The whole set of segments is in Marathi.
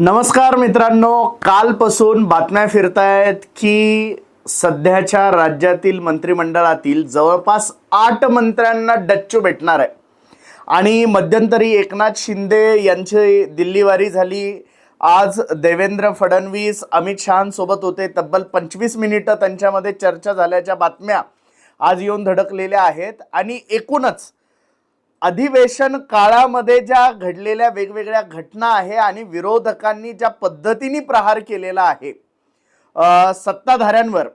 नमस्कार मित्रांनो कालपासून बातम्या फिरतायत की सध्याच्या राज्यातील मंत्रिमंडळातील जवळपास आठ मंत्र्यांना डच्चू भेटणार आहे. आणि मध्यंतरी एकनाथ शिंदे यांची दिल्लीवारी झाली. आज देवेंद्र फडणवीस अमित शहांसोबत होते. तब्बल पंचवीस मिनिटं त्यांच्यामध्ये चर्चा झाल्याच्या बातम्या आज येऊन धडकलेल्या आहेत. आणि एकूणच अधिवेशन काळामध्ये ज्या घडलेल्या वेगवेगळ्या घटना आहे आणि विरोधकांनी ज्या पद्धतीने प्रहार केलेला आहे सत्ताधाऱ्यांवर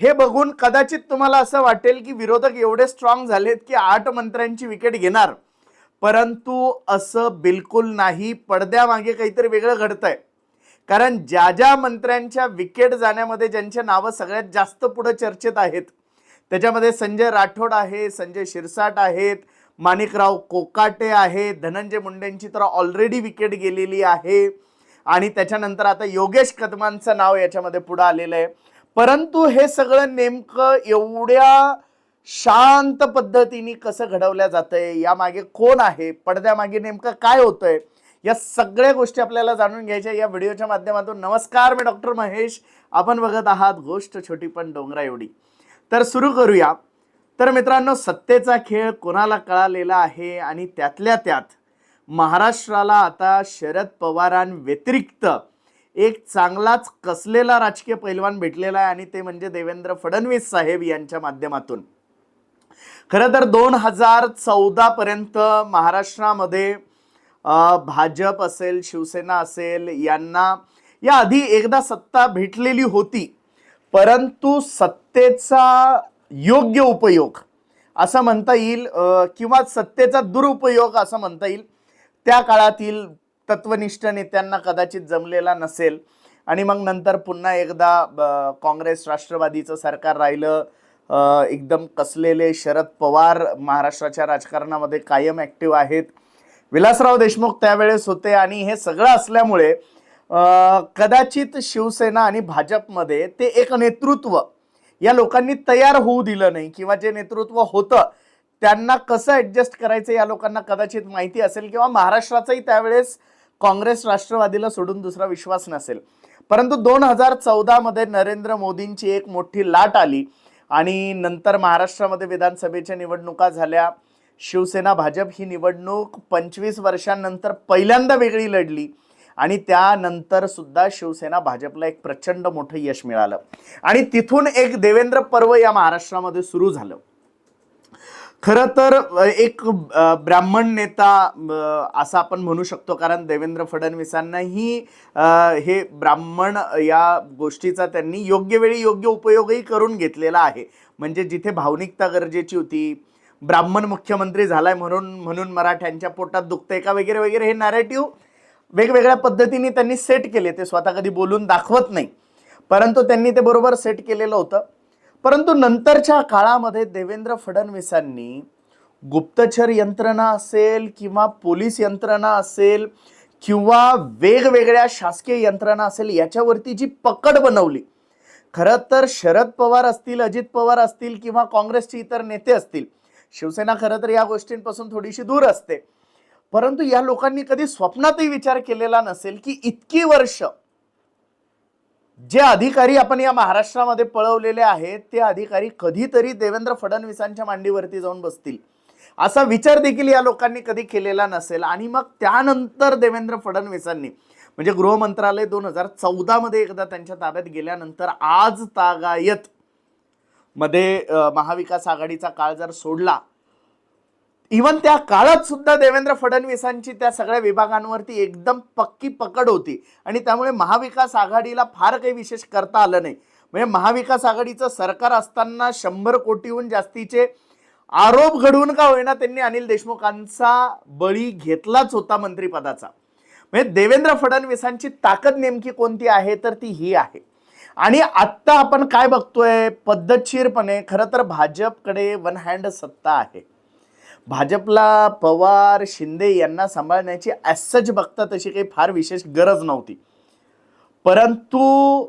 हे बघून कदाचित तुम्हाला असं वाटेल की विरोधक एवढे स्ट्रॉंग झालेत की आठ मंत्र्यांची विकेट घेणार. परंतु असं बिलकुल नाही. पडद्यामागे काहीतरी वेगळं घडतंय. कारण ज्या ज्या मंत्र्यांच्या विकेट जाण्यामध्ये ज्यांच्या नावं सगळ्यात जास्त पुढं चर्चेत आहेत त्याच्यामध्ये संजय राठोड आहे संजय शिरसाट आहेत माणिकराव कोकाटे आहे. धनंजय मुंडेंची तर ऑलरेडी विकेट गेलेली आहे. आणि त्याच्यानंतर आता योगेश कदमांचं नाव याच्यामध्ये पुढं आलेलं आहे. परंतु हे सगळं नेमकं एवढ्या शांत पद्धतीने कसं घडवल्या जातंय यामागे कोण आहे पडद्यामागे नेमकं काय होतंय या सगळ्या गोष्टी आपल्याला जाणून घ्यायच्या या व्हिडिओच्या माध्यमातून नमस्कार मी डॉक्टर महेश. आपण बघत आहात गोष्ट छोटी पण डोंगरा एवढी तर सुरू करूया. तर मित्रांनो सत्तेचा खेळ कोणाला कळालेला आहे आणि त्यातल्या त्यात महाराष्ट्राला आता शरद पवारांव्यतिरिक्त एक चांगलाच कसलेला राजकीय पैलवान भेटलेला आहे आणि ते म्हणजे देवेंद्र फडणवीस साहेब यांच्या माध्यमातून. खरं तर दोन हजार चौदा पर्यंत महाराष्ट्रामध्ये भाजप असेल शिवसेना असेल यांना या आधी एकदा सत्ता भेटलेली होती. परंतु सत्तेचा योग्य उपयोग असं म्हणता येईल किंवा सत्तेचा दुरुपयोग असं म्हणता येईल त्या काळातील तत्वनिष्ठ नेत्यांना कदाचित जमलेला नसेल. आणि मग नंतर पुन्हा एकदा काँग्रेस राष्ट्रवादीचं सरकार राहिलं एकदम कसलेले शरद पवार महाराष्ट्राच्या राजकारणामध्ये कायम ॲक्टिव्ह आहेत. विलासराव देशमुख त्यावेळेस होते आणि हे सगळं असल्यामुळे कदाचित शिवसेना आणि भाजपमध्ये ते एक नेतृत्व या लोकांनी तयार होऊ दिलं नाही किंवा जे नेतृत्व होतं त्यांना कसं ॲडजस्ट करायचं या लोकांना कदाचित माहिती असेल किंवा महाराष्ट्राचाही त्यावेळेस काँग्रेस राष्ट्रवादीला सोडून दुसरा विश्वास नसेल. परंतु दोन हजार चौदामध्ये नरेंद्र मोदींची एक मोठी लाट आली आणि नंतर महाराष्ट्रामध्ये विधानसभेच्या निवडणुका झाल्या. शिवसेना भाजप ही निवडणूक पंचवीस वर्षांनंतर पहिल्यांदा वेगळी लढली. आणि त्यानंतर सुद्धा शिवसेना भाजपला एक प्रचंड मोठं यश मिळालं. आणि तिथून एक देवेंद्र पर्व या महाराष्ट्रामध्ये सुरू झालं. खरं तर एक ब्राह्मण नेता असं आपण म्हणू शकतो कारण देवेंद्र फडणवीसांनाही हे ब्राह्मण या गोष्टीचा त्यांनी योग्य वेळी योग्य उपयोगही करून घेतलेला आहे. म्हणजे जिथे भावनिकता गरजेची होती ब्राह्मण मुख्यमंत्री झालाय म्हणून म्हणून मराठ्यांच्या पोटात दुखतंय का वगैरे वगैरे हे नॅरेटिव्ह वेगवेगळ्या पद्धतीने त्यांनी सेट केले. ते स्वतः कधी बोलून दाखवत नाही. परंतु त्यांनी ते बरोबर सेट केलेलं होतं. परंतु नंतरच्या काळामध्ये देवेंद्र फडणवीसांनी गुप्तचर यंत्रणा असेल किंवा पोलीस यंत्रणा असेल किंवा वेगवेगळ्या शासकीय यंत्रणा असेल याच्यावरती जी पकड बनवली. खरं तर शरद पवार असतील अजित पवार असतील किंवा काँग्रेसचे इतर नेते असतील. शिवसेना खरं तर या गोष्टींपासून थोडीशी दूर असते. परंतु या लोकांनी कधी स्वप्नातही विचार केलेला नसेल की इतकी वर्ष जे अधिकारी आपण या महाराष्ट्रामध्ये पळवलेले आहेत ते अधिकारी कधीतरी देवेंद्र फडणवीसांच्या मांडीवरती जाऊन बसतील. असा विचार देखील या लोकांनी कधी केलेला नसेल. आणि मग त्यानंतर देवेंद्र फडणवीसांनी म्हणजे गृह मंत्रालय दोन हजार चौदामध्ये एकदा त्यांच्या ताब्यात गेल्यानंतर आज तागायत मध्ये महाविकास आघाडीचा काळ जर सोडला इवन त्या काळात सुद्धा देवेंद्र फडणवीसांची त्या सगळ्या विभागांवरती एकदम पक्की पकड होती. आणि त्यामुळे महाविकास आघाडीला फार काही विशेष करता आलं नाही. म्हणजे महाविकास आघाडीचं सरकार असताना शंभर कोटीहून जास्तीचे आरोप घडवून का होईना त्यांनी अनिल देशमुखांचा बळी घेतलाच होता मंत्रिपदाचा. म्हणजे देवेंद्र फडणवीसांची ताकद नेमकी कोणती आहे तर ती ही आहे. आणि आत्ता आपण काय बघतोय? पद्धतशीरपणे. खरं तर भाजपकडे वन हँड सत्ता आहे. भाजपला पवार शिंदे यांना सांभाळण्याची ॲसच बघता तशी काही फार विशेष गरज नव्हती. परंतु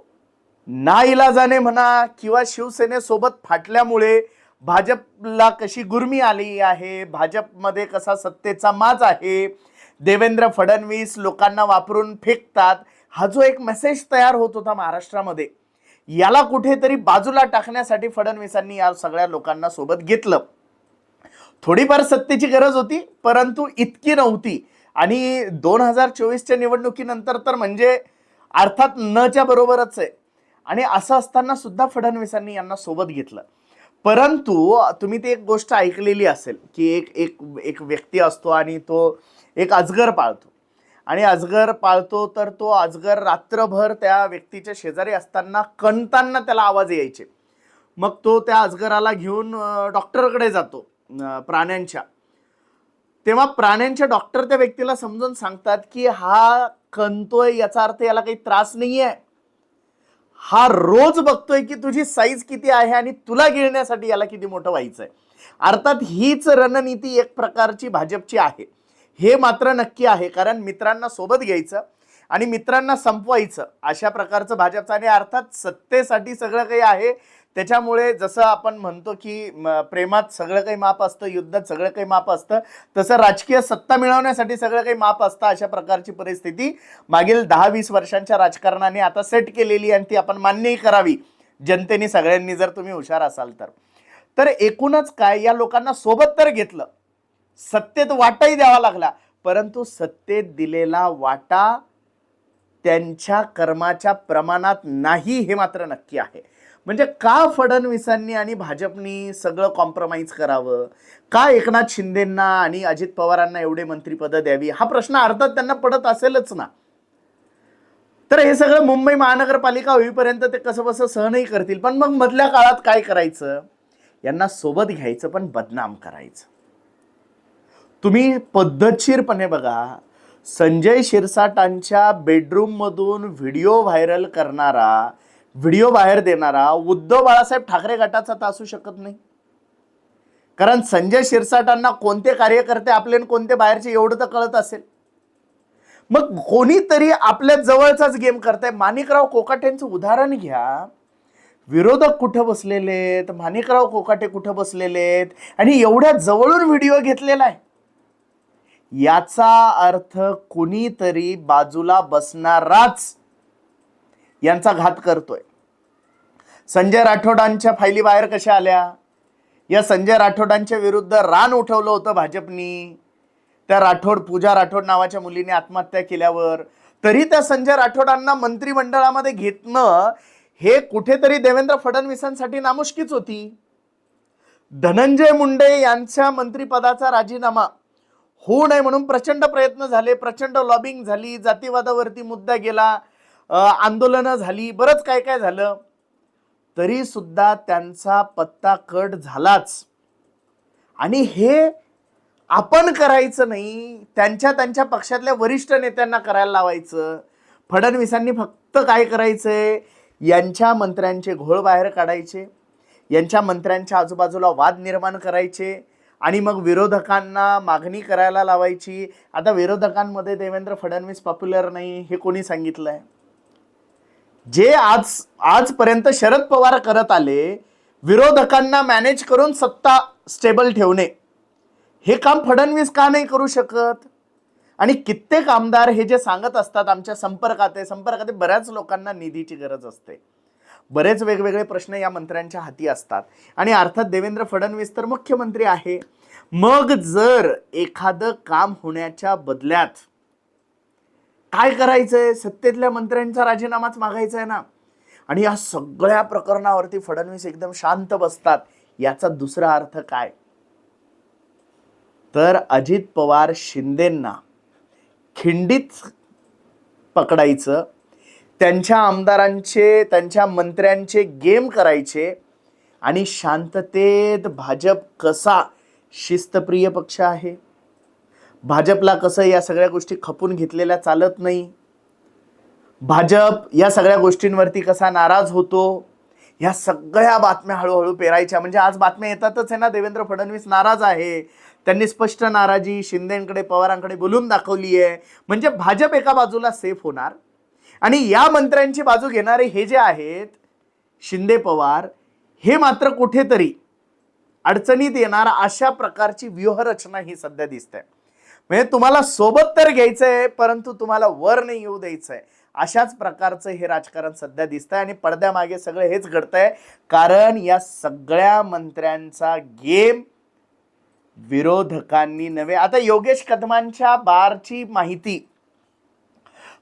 नाईलाजाने म्हणा किंवा शिवसेनेसोबत फाटल्यामुळे भाजपला कशी गुरमी आली आहे भाजपमध्ये कसा सत्तेचा माज आहे देवेंद्र फडणवीस लोकांना वापरून फेकतात हा जो एक मेसेज तयार होत होता महाराष्ट्रामध्ये याला कुठेतरी बाजूला टाकण्यासाठी फडणवीसांनी या सगळ्या लोकांना सोबत घेतलं. थोडीफार सत्तेची गरज होती परंतु इतकी नव्हती. आणि दोन हजार चोवीसच्या निवडणुकीनंतर तर म्हणजे अर्थात नच्या बरोबरच आहे. आणि असं असताना सुद्धा फडणवीसांनी यांना सोबत घेतलं. परंतु तुम्ही ती एक गोष्ट ऐकलेली असेल की एक एक एक व्यक्ती असतो आणि तो एक अजगर पाळतो. आणि अजगर पाळतो तर तो अजगर रात्रभर त्या व्यक्तीच्या शेजारी असताना कणताना त्याला आवाज यायचे. मग तो त्या अजगराला घेऊन डॉक्टरकडे जातो. प्राण्यांच्या. तेव्हा प्राण्यांच्या डॉक्टर त्या व्यक्तीला समजून सांगतात की हा कणतोय याचा अर्थ याला काही त्रास नाहीये. हा रोज बघतोय की तुझी साईज किती आहे आणि तुला गिळण्यासाठी याला किती मोठं व्हायचं आहे अर्थात हीच रणनीती एक प्रकारची भाजपची आहे. हे मात्र नक्की आहे कारण मित्रांना सोबत घ्यायचं आणि मित्रांना संपवायचं अशा प्रकारचं भाजपचं आणि अर्थात सत्तेसाठी सगळं काही आहे. त्याच्यामुळे जसं आपण म्हणतो की म, प्रेमात सगळं काही माप असतं युद्धात सगळं काही माप असतं तसं राजकीय सत्ता मिळवण्यासाठी सगळं काही माप असतं अशा प्रकारची परिस्थिती मागील दहा वीस वर्षांच्या राजकारणाने आता सेट केलेली आणि ती आपण मान्यही करावी. जनतेने सगळ्यांनी जर तुम्ही हुशार असाल तर. तर एकूणच काय या लोकांना सोबत तर घेतलं. सत्तेत वाटाही द्यावा लागला. परंतु सत्तेत दिलेला वाटा त्यांच्या कर्माच्या प्रमाणात नाही हे मात्र नक्की आहे. म्हणजे का फडणवीसांनी आणि भाजपनी सगळं कॉम्प्रोमाइज करावं? का एकनाथ शिंदेंना आणि अजित पवारांना एवढे मंत्रिपदं द्यावी? हा प्रश्न अर्थात त्यांना पडत असेलच ना. तर हे सगळं मुंबई महानगरपालिका होईपर्यंत ते कसं बसं सहनही करतील. पण मग मधल्या काळात काय करायचं? यांना सोबत घ्यायचं पण बदनाम करायचं. तुम्ही पद्धतशीरपणे बघा. संजय शिरसाटांच्या बेडरूममधून व्हिडिओ व्हायरल करणारा व्हिडिओ बाहेर देणारा उद्धव बाळासाहेब ठाकरे गटाचा तर असू शकत नाही. कारण संजय शिरसाटांना कोणते कार्यकर्ते आपले आणि कोणते बाहेरचे एवढं तर कळत असेल. मग कोणीतरी आपल्या जवळचाच गेम करताय. माणिकराव कोकाटेंचं उदाहरण घ्या. विरोधक कुठं बसलेले आहेत? माणिकराव कोकाटे कुठं बसलेले आहेत? आणि एवढ्या जवळून व्हिडिओ घेतलेला आहे. याचा अर्थ कुणीतरी बाजूला बसणाराच यांचा घात करतोय. संजय राठोडांच्या फायली बाहेर कशा आल्या? या संजय राठोडांच्या विरुद्ध रान उठवलं होतं भाजपनी. त्या राठोड पूजा राठोड नावाच्या मुलीने आत्महत्या केल्यावर. तरी त्या संजय राठोडांना मंत्रिमंडळामध्ये घेतणं हे कुठेतरी देवेंद्र फडणवीसांसाठी नामुष्कीच होती. धनंजय मुंडे यांच्या मंत्रिपदाचा राजीनामा होऊ नये म्हणून प्रचंड प्रयत्न झाले प्रचंड लॉबिंग झाली जातीवादावरती मुद्दा गेला. आंदोलनं झाली बरंच काय काय झालं तरी सुद्धा त्यांचा पत्ता कट झालाच. आणि हे आपण करायचं नाही त्यांच्या त्यांच्या पक्षातल्या वरिष्ठ नेत्यांना करायला लावायचं. फडणवीसांनी फक्त काय करायचंय? यांच्या मंत्र्यांचे घोळ बाहेर काढायचे यांच्या मंत्र्यांच्या आजूबाजूला वाद निर्माण करायचे आणि मग विरोधकांना मागणी करायला लावायची. आता विरोधकांमध्ये देवेंद्र फडणवीस पॉप्युलर नाही हे कोणी सांगितलं आहे जे आज आजपर्यंत शरद पवार करत आले विरोधकांना मॅनेज करून सत्ता स्टेबल ठेवणे. हे काम फडणवीस का नाही करू शकत? आणि कित्येक आमदार हे जे सांगत असतात आमच्या संपर्कात आहे संपर्कात आहे, बऱ्याच लोकांना निधीची गरज असते. बरेच वेगवेगळे प्रश्न या मंत्र्यांच्या हाती असतात. आणि अर्थात देवेंद्र फडणवीस तर मुख्यमंत्री आहे. मग जर एखादं काम होण्याच्या बदल्यात काय करायचंय? सत्तेतल्या मंत्र्यांचा राजीनामाच मागायचा आहे ना. आणि या सगळ्या प्रकरणावरती फडणवीस एकदम शांत बसतात. याचा दुसरा अर्थ काय? तर अजित पवार शिंदेंना खिंडीत पकडायचं त्यांच्या आमदारांचे त्यांच्या मंत्र्यांचे गेम करायचे आणि शांततेत भाजप कसा शिस्तप्रिय पक्ष आहे? भाजपला कसं या सगळ्या गोष्टी खपून घेतलेल्या चालत नाही? भाजप या सगळ्या गोष्टींवरती कसा नाराज होतो? ह्या सगळ्या बातम्या हळूहळू पेरायच्या. म्हणजे आज बातम्या येतातच आहे ना देवेंद्र फडणवीस नाराज आहे. त्यांनी स्पष्ट नाराजी शिंदेकडे पवारांकडे बोलून दाखवली आहे. म्हणजे भाजप एका बाजूला सेफ होणार आणि या मंत्र्यांची बाजू घेणारे हे जे आहेत शिंदे पवार हे मात्र कुठेतरी अडचणीत येणार अशा प्रकारची व्यूहरचना ही सध्या दिसते. म्हणजे तुम्हाला सोबत तर घ्यायचंय परंतु तुम्हाला वर नाही येऊ द्यायचं आहे अशाच प्रकारचं हे राजकारण सध्या दिसतंय आणि पडद्यामागे सगळं हेच घडतंय. कारण या सगळ्या मंत्र्यांचा गेम विरोधकांनी नव्हे. आता योगेश कदमांच्या बारची माहिती.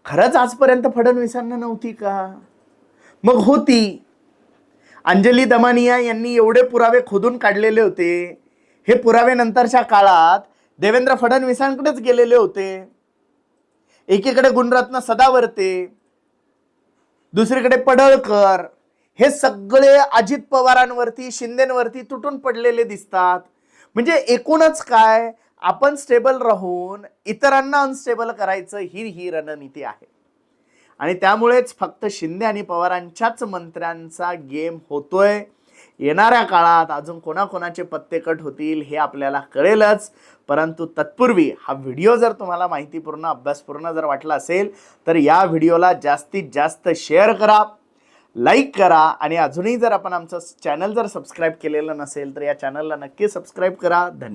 खरंच आजपर्यंत फडणवीसांना नव्हती का? मग होती. अंजली दमानिया यांनी एवढे पुरावे खोदून काढलेले होते. हे पुरावे नंतरच्या काळात देवेंद्र फडणवीसांकडेच गेलेले होते. एकीकडे गुणरत्न सदावर्ते दुसरीकडे पडळकर हे सगळे अजित पवारांवरती शिंदेवरती तुटून पडलेले दिसतात. म्हणजे एकूणच काय? आपण स्टेबल राहून इतरांना अनस्टेबल करायचं ही ही रणनीती आहे. आणि त्यामुळेच फक्त शिंदे आणि पवारांच्याच मंत्र्यांचा गेम होतोय. येणाऱ्या काळात अजून कोणाकोणाचे पत्ते कट होतील हे आपल्याला कळेलच. परंतु तत्पूर्वी हा व्हिडिओ जर तुम्हाला माहितीपूर्ण अभ्यासपूर्ण जर वाटला असेल तर या व्हिडिओला जास्तीत जास्त शेअर करा लाईक करा आणि अजूनही जर आपण आमचं चॅनल जर सबस्क्राईब केलेलं नसेल तर या चॅनलला नक्की सबस्क्राईब करा. धन्यवाद.